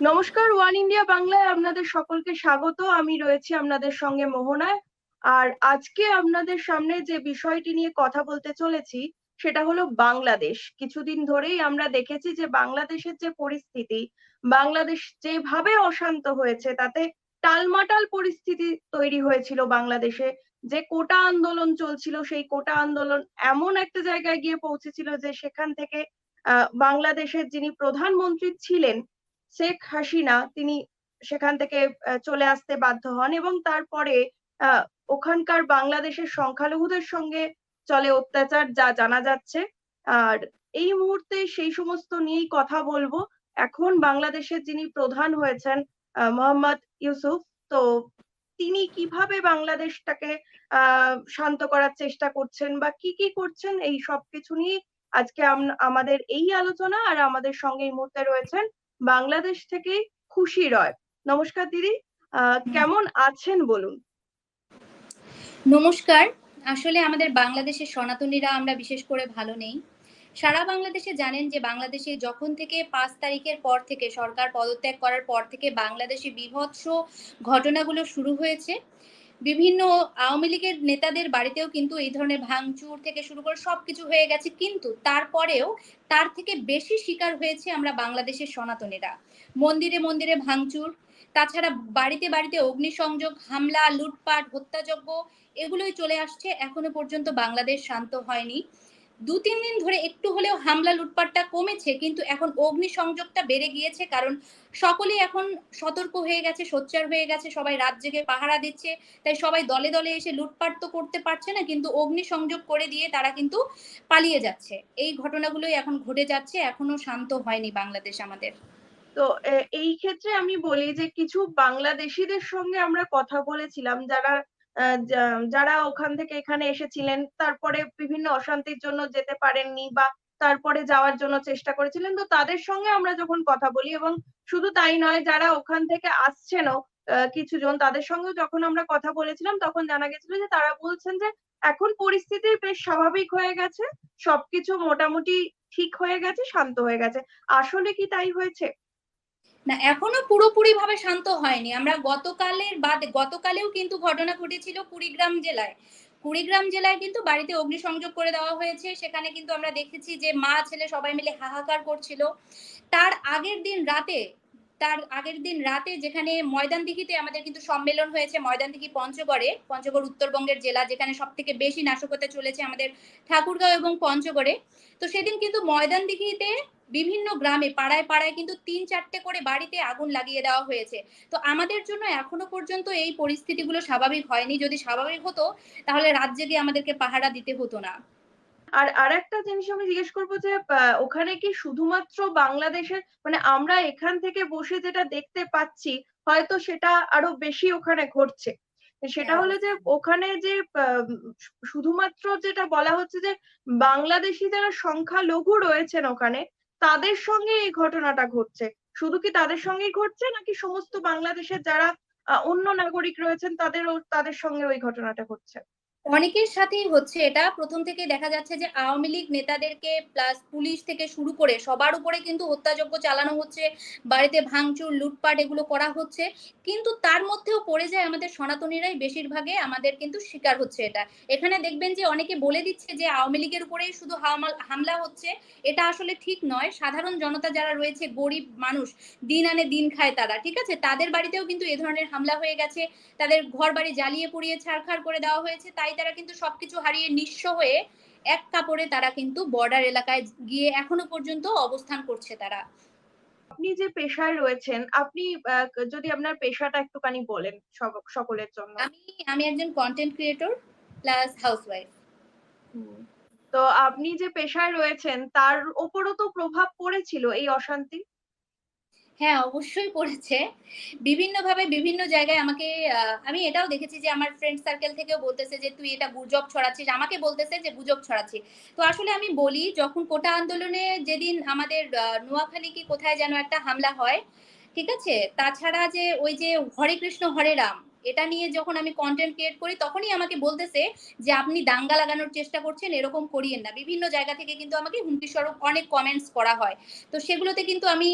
নমস্কার one India বাংলায় আপনাদের সকলকে স্বাগত। আমি রয়েছি আপনাদের সঙ্গে মোহনায় আর আজকে আপনাদের সামনে যে বিষয়টি নিয়ে কথা বলতে চলেছি, সেটা হলো বাংলাদেশ। কিছুদিন ধরেই আমরা দেখেছি যে বাংলাদেশের যে পরিস্থিতি, বাংলাদেশ যেভাবে অশান্ত হয়েছে, তাতে টালমাটাল পরিস্থিতি তৈরি হয়েছিল বাংলাদেশে। যে কোটা আন্দোলন চলছিল, সেই কোটা আন্দোলন এমন একটা জায়গায় গিয়ে পৌঁছেছিল যে সেখান থেকে বাংলাদেশের যিনি প্রধানমন্ত্রী ছিলেন শেখ হাসিনা তিনি সেখান থেকে চলে আসতে বাধ্য হন এবং তারপরে ওখানকার বাংলাদেশের সংখ্যালঘুদের সঙ্গে চলে অত্যাচার যা জানা যাচ্ছে। আর এই মুহূর্তে সেই সমস্ত নিয়েই কথা বলব। এখন বাংলাদেশের যিনি প্রধান হয়েছেন মোহাম্মদ ইউসুফ, তো তিনি কীভাবে বাংলাদেশটাকে শান্ত করার চেষ্টা করছেন বা কি কি করছেন, এই সব কিছু নিয়ে আজকে আমাদের এই আলোচনা আর আমাদের সঙ্গে এই মুহূর্তে রয়েছেন বাংলাদেশ থেকে খুশি রয়। নমস্কার দিদি কেমন আছেন বলুন? নমস্কার। আসলে আমাদের বাংলাদেশের সনাতনীরা আমরা বিশেষ করে ভালো নেই। সারা বাংলাদেশে জানেন যে বাংলাদেশে যখন থেকে পাঁচ তারিখের পর থেকে, সরকার পদত্যাগ করার পর থেকে বাংলাদেশে বিভৎস ঘটনাগুলো শুরু হয়েছে। বিভিন্ন আওয়ামী লীগের নেতাদের বাড়িতেও কিন্তু এই ধরনের ভাঙচুর থেকে শুরু করে সবকিছু হয়ে গেছে। কিন্তু তারপরেও তার থেকে বেশি শিকার হয়েছে আমরা বাংলাদেশের সনাতনেরা। মন্দিরে মন্দিরে ভাঙচুর, তাছাড়া বাড়িতে বাড়িতে অগ্নিসংযোগ, হামলা, লুটপাট, হত্যাযজ্ঞ, এগুলোই চলে আসছে। এখনও পর্যন্ত বাংলাদেশ শান্ত হয়নি। দু তিন দিন ধরে একটু হলেও হামলা লুটপাটটা কমেছে, কিন্তু এখন অগ্নি সংযোগটা বেড়ে গিয়েছে কারণ সকলে এখন সতর্ক হয়ে গেছে, সোচ্চার হয়ে গেছে, সবাই রাত জেগে পাহারা দিচ্ছে, তাই সবাই দলে দলে এসে লুটপাট তো করতে পারছে না, কিন্তু অগ্নি সংযোগ করে দিয়ে তারা কিন্তু পালিয়ে যাচ্ছে। এই ঘটনাগুলোই এখন ঘটে যাচ্ছে, এখনও শান্ত হয়নি বাংলাদেশ আমাদের। তো এই ক্ষেত্রে আমি বলি যে কিছু বাংলাদেশিদের সঙ্গে আমরা কথা বলেছিলাম, যারা যারা ওখান থেকে এখানে এসেছিলেন, তারপরে বিভিন্ন অশান্তির জন্য যেতে পারেননি বা তারপরে যাওয়ার জন্য চেষ্টা করেছিলেন, তো তাদের সঙ্গে আমরা যখন কথা বলি এবং শুধু তাই নয়, যারা ওখান থেকে আসছেনও কিছু জন তাদের সঙ্গে যখন আমরা কথা বলেছিলাম, তখন জানা গেছিল যে তারা বলছেন যে এখন পরিস্থিতি বেশ স্বাভাবিক হয়ে গেছে, সবকিছু মোটামুটি ঠিক হয়ে গেছে, শান্ত হয়ে গেছে। আসলে কি তাই হয়েছে? না, এখনও পুরোপুরি ভাবে শান্ত হয়নি। আমরা গতকালের বাদে, গতকালেও কিন্তু ঘটনা ঘটেছিল কুড়িগ্রাম জেলায়। কুড়িগ্রাম জেলায় কিন্তু বাড়িতে অগ্নিসংযোগ করে দেওয়া হয়েছে। সেখানে কিন্তু আমরা দেখেছি যে মা, ছেলে সবাই মিলে হাহাকার করছিল। তার আগের দিন রাতে, তার আগের দিন রাতে যেখানে ময়দানদিঘিতে আমাদের কিন্তু সম্মেলন হয়েছে, ময়দানদিঘি পঞ্চগড়ে, পঞ্চগড় উত্তরবঙ্গের জেলা যেখানে সব থেকে বেশি নাশকতা চলেছে আমাদের ঠাকুরগাঁও এবং পঞ্চগড়ে। তো সেদিন কিন্তু ময়দানদিঘিতে বিভিন্ন গ্রামে পাড়ায় পাড়ায় কিন্তু তিন চারটে করে বাড়িতে আগুন লাগিয়ে দেওয়া হয়েছে। তো আমাদের জন্য এখনও পর্যন্ত এই পরিস্থিতিগুলো স্বাভাবিক হয়নি। যদি স্বাভাবিক হতো তাহলে রাত জেগে আমাদেরকে পাহারা দিতে হতো না। আর আর একটা জিনিস আমি জিজ্ঞেস করব যে ওখানে কি শুধুমাত্র বাংলাদেশের মানে আমরা এখান থেকে বসে যেটা দেখতে পাচ্ছি হয়তো সেটা আরও বেশি ওখানে ঘটছে। সেটা হলো যে ওখানে যে শুধুমাত্র যেটা বলা হচ্ছে যে বাংলাদেশি যারা সংখ্যালঘু রয়েছেন ওখানে তাদের সঙ্গে এই ঘটনাটা ঘটছে। শুধু কি তাদের সঙ্গেই ঘটছে নাকি সমস্ত বাংলাদেশের যারা অন্য নাগরিক রয়েছেন তাদেরও, তাদের সঙ্গে ওই ঘটনাটা ঘটছে? অনেকের সাথেই হচ্ছে এটা। প্রথম থেকে দেখা যাচ্ছে যে আওয়ামী লীগ নেতাদেরকে প্লাস পুলিশ থেকে শুরু করে সবার উপরে কিন্তু হত্যাযজ্ঞ চালানো হচ্ছে, বাড়িতে ভাঙচুর, লুটপাট এগুলো করা হচ্ছে। কিন্তু তার মধ্যেও পড়ে যায় আমাদের সনাতনীরাই বেশিরভাগে, আমাদের কিন্তু শিকার হচ্ছে এটা। এখানে দেখবেন যে অনেকে বলে দিচ্ছে যে আওয়ামী লীগের উপরেই শুধু হামলা হচ্ছে। এটা আসলে ঠিক নয়। সাধারণ জনতা যারা রয়েছে, গরিব মানুষ, দিন আনে দিন খায় তারা, ঠিক আছে? তাদের বাড়িতেও কিন্তু এ ধরনের হামলা হয়ে গেছে। তাদের ঘর বাড়ি জ্বালিয়ে পুড়িয়ে ছাড়খাড় করে দেওয়া হয়েছে। তাই তাই তারা কিন্তু সবকিছু হারিয়ে নিঃস্ব হয়ে এক কাপড়ে তারা কিন্তু বর্ডার এলাকায় গিয়ে এখনও পর্যন্ত অবস্থান করছে তারা। আপনি যে পেশায় রয়েছেন আপনি যদি আপনার পেশাটা একটুখানি বলেন সকলের জন্য। আমি আমি একজন কন্টেন্ট ক্রিয়েটর প্লাস হাউসওয়াইফ তো আপনি যে পেশায় রয়েছেন তার ওপরও তো প্রভাব পড়েছিল এই অশান্তি? হ্যাঁ অবশ্যই পড়েছে। বিভিন্নভাবে বিভিন্ন জায়গায় আমাকে আমি এটাও দেখেছি যে আমার ফ্রেন্ড সার্কেল থেকেও বলতেছে যে, তুই এটা গুজব ছড়াচ্ছিস। আমাকে বলতেছে যে, গুজব ছড়াচ্ছি তো আসলে আমি বলি, যখন কোটা আন্দোলনে যেদিন আমাদের নোয়াখালী কি কোথায় যেন একটা হামলা হয়, ঠিক আছে? তাছাড়া যে ওই যে হরে কৃষ্ণ, হরে রাম, এটা নিয়ে যখন আমি কন্টেন্ট ক্রিয়েট করি, তখনই আমাকে বলতেছে যে, আপনি দাঙ্গা লাগানোর চেষ্টা করছেন, এরকম করিয়েন না। বিভিন্ন জায়গা থেকে কিন্তু আমাকে হুমকি স্বরূপ অনেক কমেন্টস করা হয়। তো সেগুলোতে কিন্তু আমি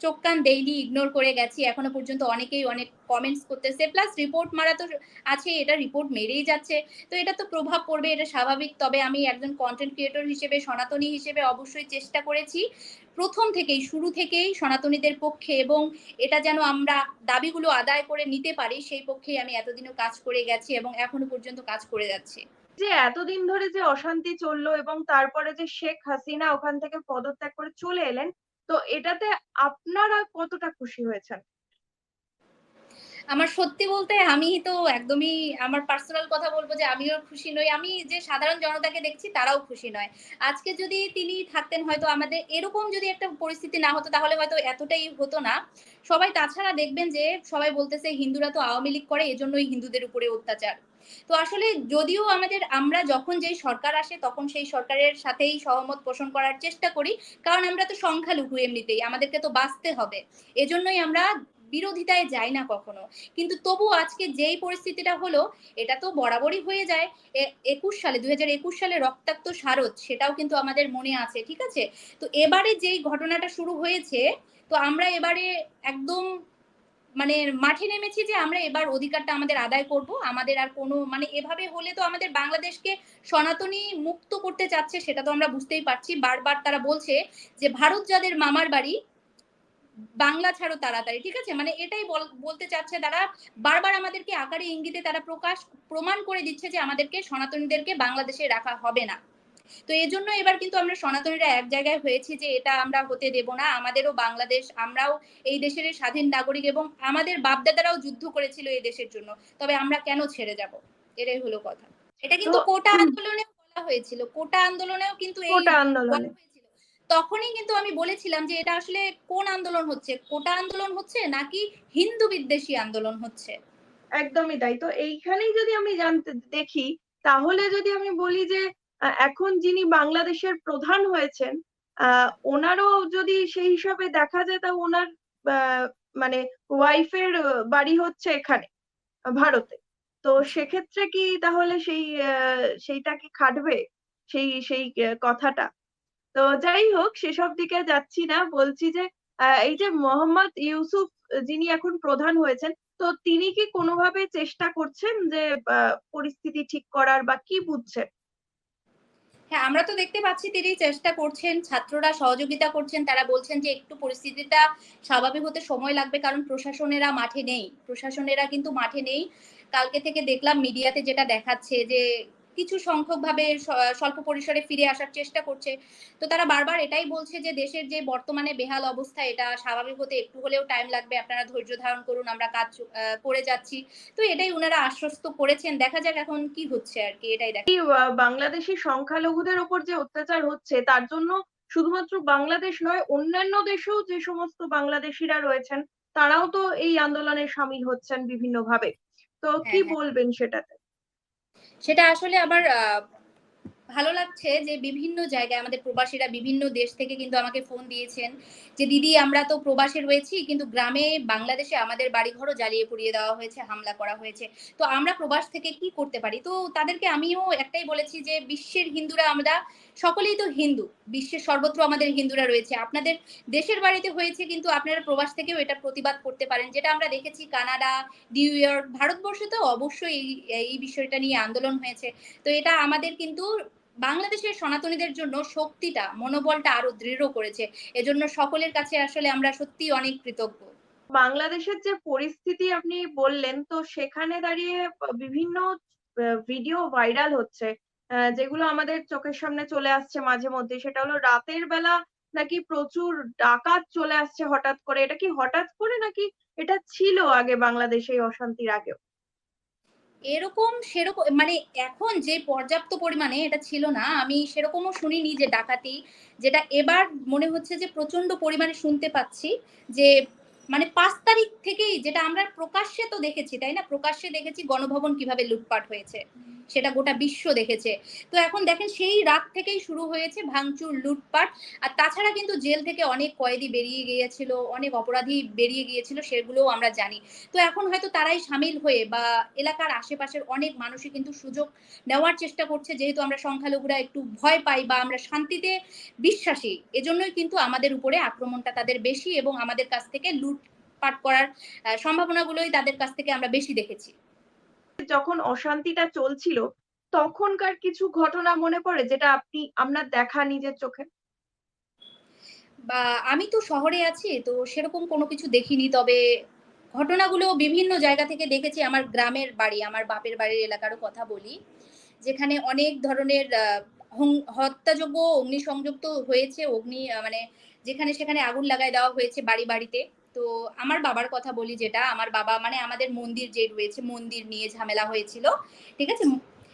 চোখ কান ডেইলি ইগনোর করে গেছি। এখনও পর্যন্ত অনেকেই অনেক কমেন্টস করতেছে। প্লাস রিপোর্ট মারা তো আছে, এটা রিপোর্ট মেরেই যাচ্ছে। তো এটা তো প্রভাব পড়বে, এটা স্বাভাবিক। তবে আমি একজন কন্টেন্ট ক্রিয়েটর হিসেবে, সনাতনী হিসেবে অবশ্যই চেষ্টা করেছি। প্রথম থেকেই, শুরু থেকেই সনাতনীদের পক্ষে এবং এটা যেন আমরা দাবিগুলো আদায় করে নিতে পারি, সেই পক্ষেই আমি এতদিনও কাজ করে গেছি এবং এখনও পর্যন্ত কাজ করে যাচ্ছি। যে এতদিন ধরে যে অশান্তি চলল এবং তারপরে যে শেখ হাসিনা ওখান থেকে পদত্যাগ করে চলে এলেন তো এটাতে আপনারা কতটা খুশি হয়েছেন? আমার সত্যি বলতে আমি তো একদমই আমার পার্সোনাল কথা বলব যে আমিও খুশি নই। আমি যে সাধারণ জনতাকে দেখছি তারাও খুশি নয়। আজকে যদি তিনি থাকতেন হয়তো আমাদের এরকম যদি একটা পরিস্থিতি না হতো তাহলে হয়তো এতটাই হতো না। সবাই তাছাড়া দেখবেন যে সবাই বলতেছে হিন্দুরা তো আওয়ামী লীগ করে, এজন্যই হিন্দুদের উপরে অত্যাচার। তো আসলে যদিও আমাদের, আমরা যখন যেই সরকার আসে তখন সেই সরকারের সাথেই সহমত পোষণ করার চেষ্টা করি। কারণ আমরা তো সংখ্যালঘু এমনিতেই, আমাদেরকে তো বাঁচতে হবে। এজন্যই আমরা বিরোধিতায় যাই না কখনো। কিন্তু তবু আজকে যেই পরিস্থিতিটা হলো, এটা তো বরাবরই হয়ে যায়। একুশ সালে দুই একুশ সালে রক্তাক্ত শারদ, সেটাও কিন্তু আমাদের মনে আছে, ঠিক আছে? তো এবারে যেই ঘটনাটা শুরু হয়েছে, তো আমরা এবারে একদম মানে মাঠে নেমেছি যে আমরা এবার অধিকারটা আমাদের আদায় করব। আমাদের আর কোনো মানে এভাবে হলে তো আমাদের বাংলাদেশকে সনাতনী মুক্ত করতে চাচ্ছে সেটা তো আমরা বুঝতেই পারছি। বারবার তারা বলছে যে ভারত যাদের মামার বাড়ি, বাংলা ছাড়ো তাড়াতাড়ি, ঠিক আছে? মানে এটাই বলতে চাচ্ছে তারা, বারবার আমাদেরকে আকারে ইঙ্গিতে তারা প্রকাশ, প্রমাণ করে দিচ্ছে যে আমাদেরকে, সনাতনীদেরকে বাংলাদেশে রাখা হবে না। তো এই জন্য এবার কিন্তু আমরা সনাতনীরা এক জায়গায় হয়েছি যে এটা আমরা হতে দেব না। আমাদেরও বাংলাদেশ আমরাও এই দেশের স্বাধীন নাগরিক এবং আমাদের বাপদাদারাও যুদ্ধ করেছিল এই দেশের জন্য। তবে আমরা কেন ছেড়ে যাব? এটাই হলো কথা। এটা কিন্তু কোটা আন্দোলনে বলা হয়েছিল। কোটা আন্দোলনেও কিন্তু এই আন্দোলনে। তখনই কিন্তু আমি বলেছিলাম যে এটা আসলে কোন আন্দোলন হচ্ছে? কোটা আন্দোলন হচ্ছে নাকি হিন্দু বিদ্বেষী আন্দোলন হচ্ছে? একদমই তাই। তো এইখানেই যদি আমি জানতে দেখি তাহলে যদি আমি বলি যে এখন যিনি বাংলাদেশের প্রধান হয়েছেন ওনারও যদি সেই হিসাবে দেখা যায়, তা ওনার মানে ওয়াইফের বাড়ি হচ্ছে এখানে, ভারতে। তো সেক্ষেত্রে কি তাহলে সেই সেইটা কি খাটবে? সেই সেই কথাটা। তো যাই হোক, সেসব দিকে যাচ্ছি না। বলছি যে এই যে মোহাম্মদ ইউসুফ যিনি এখন প্রধান হয়েছেন, তো তিনি কি কোনোভাবে চেষ্টা করছেন যে পরিস্থিতি ঠিক করার বা কি বুঝছেন? হ্যাঁ আমরা তো দেখতে পাচ্ছি তিনি চেষ্টা করছেন, ছাত্ররা সহযোগিতা করছেন। তারা বলছেন যে একটু পরিস্থিতিটা স্বাভাবিক হতে সময় লাগবে কারণ প্রশাসনেরা মাঠে নেই। প্রশাসনেরা কিন্তু মাঠে নেই। কালকে থেকে দেখলাম মিডিয়াতে যেটা দেখাচ্ছে যে কিছু সংখ্যক ভাবে স্বল্প পরিসরে ফিরে আসার চেষ্টা করছে। তো তারা বারবার এটাই বলছে যে দেশের যে বর্তমানে বেহাল অবস্থা এটা স্বাভাবিক হতে একটু হলেও টাইম লাগবে। আপনারা ধৈর্য ধারণ করুন আমরা কাজ করে যাচ্ছি। তো এটাই ওনারা আশ্বস্ত করেছেন। দেখা যাক এখন কি হচ্ছে আর কি এটাই দেখ বাংলাদেশি সংখ্যালঘুদের ওপর যে অত্যাচার হচ্ছে তার জন্য শুধুমাত্র বাংলাদেশ নয় অন্যান্য দেশেও যে সমস্ত বাংলাদেশিরা রয়েছেন তারাও তো এই আন্দোলনে সামিল হচ্ছেন বিভিন্নভাবে। তো কি হ্যাঁ, হ্যাঁ। বলবেন সেটাতে? সেটা আসলে আমার ভালো লাগছে যে বিভিন্ন জায়গায় আমাদের প্রবাসীরা বিভিন্ন দেশ থেকে কিন্তু আমাকে ফোন দিয়েছেন যে, দিদি, আমরা তো প্রবাসে রয়েছি, কিন্তু গ্রামে বাংলাদেশে আমাদের বাড়িঘরও জ্বালিয়ে পুড়িয়ে দেওয়া হয়েছে, হামলা করা হয়েছে। তো আমরা প্রবাস থেকে কি করতে পারি? তো তাদেরকে আমিও একটাই বলেছি যে, বিশ্বের হিন্দুরা আমরা সকলেই তো হিন্দু, বিশ্বের সর্বত্র আমাদের হিন্দুরা রয়েছে। আপনাদের দেশের বাড়িতে হয়েছে, কিন্তু আপনারা প্রবাস থেকেও এটা প্রতিবাদ করতে পারেন। যেটা আমরা দেখেছি কানাডা, নিউ ইয়র্ক, ভারতবর্ষে তো অবশ্যই এই বিষয়টা নিয়ে আন্দোলন হয়েছে। তো এটা আমাদের কিন্তু বাংলাদেশের সনাতনীদের জন্য শক্তিটা, মনোবলটা আরও দৃঢ় করেছে। এজন্য সকলের কাছে আসলে আমরা সত্যি অনেক কৃতজ্ঞ। বাংলাদেশের যে পরিস্থিতি আপনি বললেন, তো সেখানে দাঁড়িয়ে বিভিন্ন ভিডিও ভাইরাল হচ্ছে যেগুলো আমাদের চোখের সামনে চলে আসছে মাঝে মধ্যে। সেটা হলো রাতের বেলা নাকি প্রচুর ডাকাত চলে আসছে হঠাৎ করে। এটা কি হঠাৎ করে নাকি এটা ছিল আগে বাংলাদেশে অশান্তির আগেও? এরকম সেরকম মানে এখন যে পর্যাপ্ত পরিমাণে এটা ছিল না, আমি সেরকমও শুনিনি যে ডাকাতি, যেটা এবার মনে হচ্ছে যে প্রচণ্ড পরিমাণে শুনতে পাচ্ছি যে মানে পাঁচ তারিখ থেকেই যেটা আমরা প্রকাশ্যে তো দেখেছি, তাই না? প্রকাশ্যে দেখেছি গণভবন কীভাবে লুটপাট হয়েছে। সেটা গোটা বিশ্ব দেখেছে। তো এখন দেখেন সেই রাত থেকেই শুরু হয়েছে ভাঙচুর, লুটপাট। আর তাছাড়া কিন্তু জেল থেকে অনেক কয়েদি বেরিয়ে গিয়েছিল, অনেক অপরাধী বেরিয়ে গিয়েছিল, সেগুলোও আমরা জানি। তো এখন হয়তো তারাই সামিল হয়ে বা এলাকার আশেপাশের অনেক মানুষই কিন্তু সুযোগ নেওয়ার চেষ্টা করছে, যেহেতু আমরা সংখ্যালঘুরা একটু ভয় পাই বা আমরা শান্তিতে বিশ্বাসী। এজন্যই কিন্তু আমাদের উপরে আক্রমণটা তাদের বেশি এবং আমাদের কাছ থেকে লুটপাট করার সম্ভাবনাগুলোই তাদের কাছ থেকে আমরা বেশি দেখেছি। যখন অশান্তিটা চলছিল, তখনকার কিছু ঘটনা মনে পড়ে যেটা আপনি, আপনার দেখা নিজের চোখে? বা আমি তো শহরে আছি, তো সেরকম কোনো কিছু দেখিনি। তবে ঘটনাগুলো বিভিন্ন জায়গা থেকে দেখেছি। আমার গ্রামের বাড়ি, আমার বাপের বাড়ির এলাকারও কথা বলি। যেখানে অনেক ধরনের হত্যাযোগ্য অগ্নিসংযোগ তো হয়েছে। অগ্নি মানে যেখানে সেখানে আগুন লাগাই দেওয়া হয়েছে বাড়ি বাড়িতে। তো আমার বাবার কথা বলি যেটা, আমার বাবা মানে আমাদের মন্দির যে রয়েছে, মন্দির নিয়ে ঝামেলা হয়েছিল, ঠিক আছে?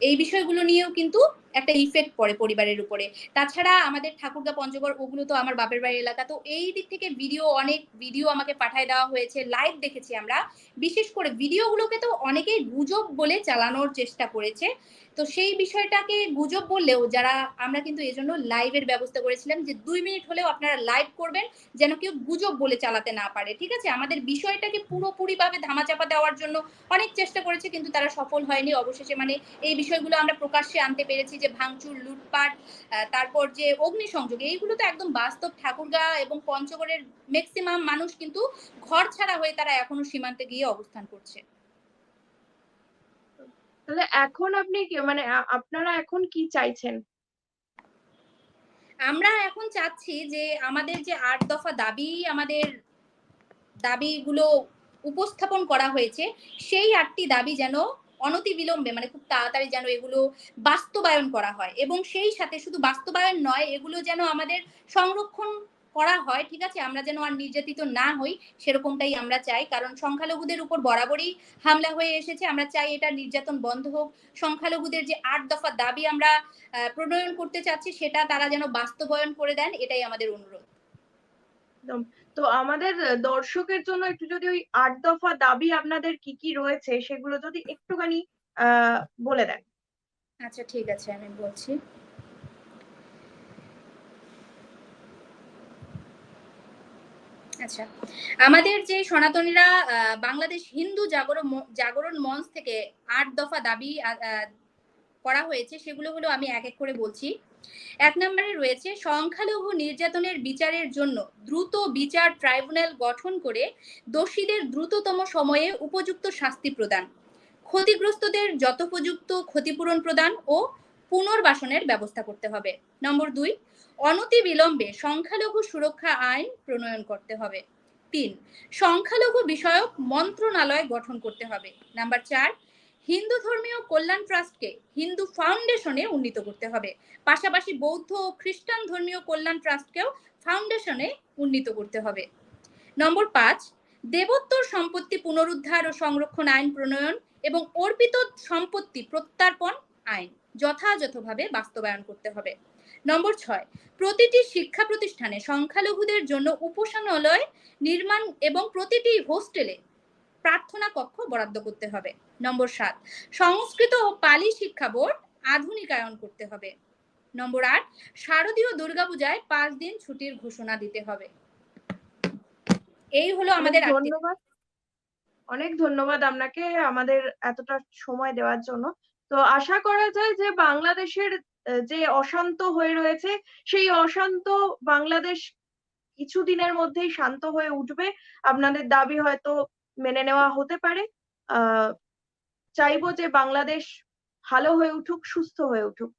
এই বিষয়গুলো নিয়েও কিন্তু একটা ইফেক্ট পড়ে পরিবারের উপরে। তাছাড়া আমাদের ঠাকুরগা, পঞ্চগড়, ওগুলো তো আমার বাপের বাড়ির এলাকা। তো এই দিক থেকে ভিডিও অনেক ভিডিও আমাকে পাঠায় দেওয়া হয়েছে লাইভ দেখেছি আমরা। বিশেষ করে ভিডিওগুলোকে তো অনেকেই গুজব বলে চালানোর চেষ্টা করেছে। তো সেই বিষয়টাকে গুজব বললেও যারা, আমরা কিন্তু এজন্য লাইভের ব্যবস্থা করেছিলাম যে দুই মিনিট হলেও আপনারা লাইভ করবেন, যেন কেউ গুজব বলে চালাতে না পারে, ঠিক আছে? আমাদের বিষয়টাকে পুরোপুরিভাবে ধামাচাপা দেওয়ার জন্য অনেক চেষ্টা করেছে, কিন্তু তারা সফল হয়নি। অবশেষে মানে এই বিষয়গুলো আমরা প্রকাশ্যে আনতে পেরেছি যে ভাঙচুর লুটপাট তারপর যে অগ্নিসংযোগ এইগুলো তো একদম বাস্তব ঠাকুরগা এবং পঞ্চগড়ের ম্যাক্সিমাম মানুষ কিন্তু ঘর ছাড়া হয়ে তারা এখনও সীমান্তে গিয়ে অবস্থান করছে। তাহলে এখন আপনি কি মানে আপনারা এখন কি চাইছেন? আমরা এখন চাচ্ছি যে আমাদের যে আট দফা দাবি আমাদের দাবিগুলো উপস্থাপন করা হয়েছে সেই আটটি দাবি যেন অনতিবিলম্বে মানে খুব তাড়াতাড়ি যেন এগুলো বাস্তবায়ন করা হয়। এবং সেই সাথে শুধু বাস্তবায়ন নয়, এগুলো যেন আমাদের সংরক্ষণ করা হয়, ঠিক আছে? আমরা যেন আর নির্যাতিত না হই, সেরকমটাই আমরা চাই। কারণ সংখ্যালঘুদের উপর বরাবরই হামলা হয়ে এসেছে। আমরা চাই এটা নির্যাতন বন্ধ হোক। সংখ্যালঘুদের যে আট দফা দাবি আমরা প্রণয়ন করতে চাচ্ছি, সেটা তারা যেন বাস্তবায়ন করে দেন, এটাই আমাদের অনুরোধ। তো আমাদের দর্শকের জন্য একটু যদি ওই আট দফা দাবি আপনাদের কি কি রয়েছে, সেগুলো যদি একটুখানি বলে দেন। আচ্ছা ঠিক আছে, আমি বলছি। আচ্ছা আমাদের যে সনাতনীরা বাংলাদেশ হিন্দু জাগরণ জাগরণ মঞ্চ থেকে আট দফা দাবি করা হয়েছে, সেগুলো হলো আমি এক এক করে বলছি। এক নম্বরে রয়েছে, সংখ্যালঘু নির্যাতনের বিচারের জন্য দ্রুত বিচার ট্রাইব্যুনাল গঠন করে দোষীদের দ্রুততম সময়ে উপযুক্ত শাস্তি প্রদান। ক্ষতিগ্রস্তদের যথোপযুক্ত ক্ষতিপূরণ প্রদান ও পুনর্বাসনের ব্যবস্থা করতে হবে। নম্বর দুই অনতি বিলম্বে সংখ্যালঘু সুরক্ষা আইন প্রণয়ন করতে হবে। তিন, সংখ্যালঘু বিষয়ক মন্ত্রণালয় গঠন করতে হবে। নাম্বার চার হিন্দু ধর্মীয় কল্যাণ ট্রাস্টকে হিন্দু ফাউন্ডেশনে উন্নীত করতে হবে। পাশাপাশি বৌদ্ধ ও খ্রিস্টান ধর্মীয় কল্যাণ ট্রাস্টকেও ফাউন্ডেশনে উন্নীত করতে হবে। নম্বর পাঁচ, দেবোত্তর সম্পত্তি পুনরুদ্ধার ও সংরক্ষণ আইন প্রণয়ন এবং অর্পিত সম্পত্তি প্রত্যার্পণ আইন যথাযথভাবে বাস্তবায়ন করতে হবে। নম্বর ছয়, প্রতিটি শিক্ষা প্রতিষ্ঠানে সংখ্যালঘুদের জন্য উপাসনালয় নির্মাণ এবং প্রতিটি হোস্টেলে প্রার্থনা কক্ষ বরাদ্দ করতে হবে। নম্বর সাত সংস্কৃত ও পালি শিক্ষা বোর্ড আধুনিকায়ন করতে হবে। নম্বর আট শারদীয় দুর্গাপূজায় পাঁচ দিন ছুটির ঘোষণা দিতে হবে। এই হলো আমাদের ধন্যবাদ। অনেক ধন্যবাদ আপনাকে আমাদের এতটা সময় দেওয়ার জন্য। তো আশা করা যায় যে বাংলাদেশের যে অশান্ত হয়ে রয়েছে সেই অশান্ত বাংলাদেশ কিছুদিনের মধ্যেই শান্ত হয়ে উঠবে। আপনাদের দাবি হয়তো মেনে নেওয়া হতে পারে। চাইব যে বাংলাদেশ ভালো হয়ে উঠুক সুস্থ হয়ে উঠুক।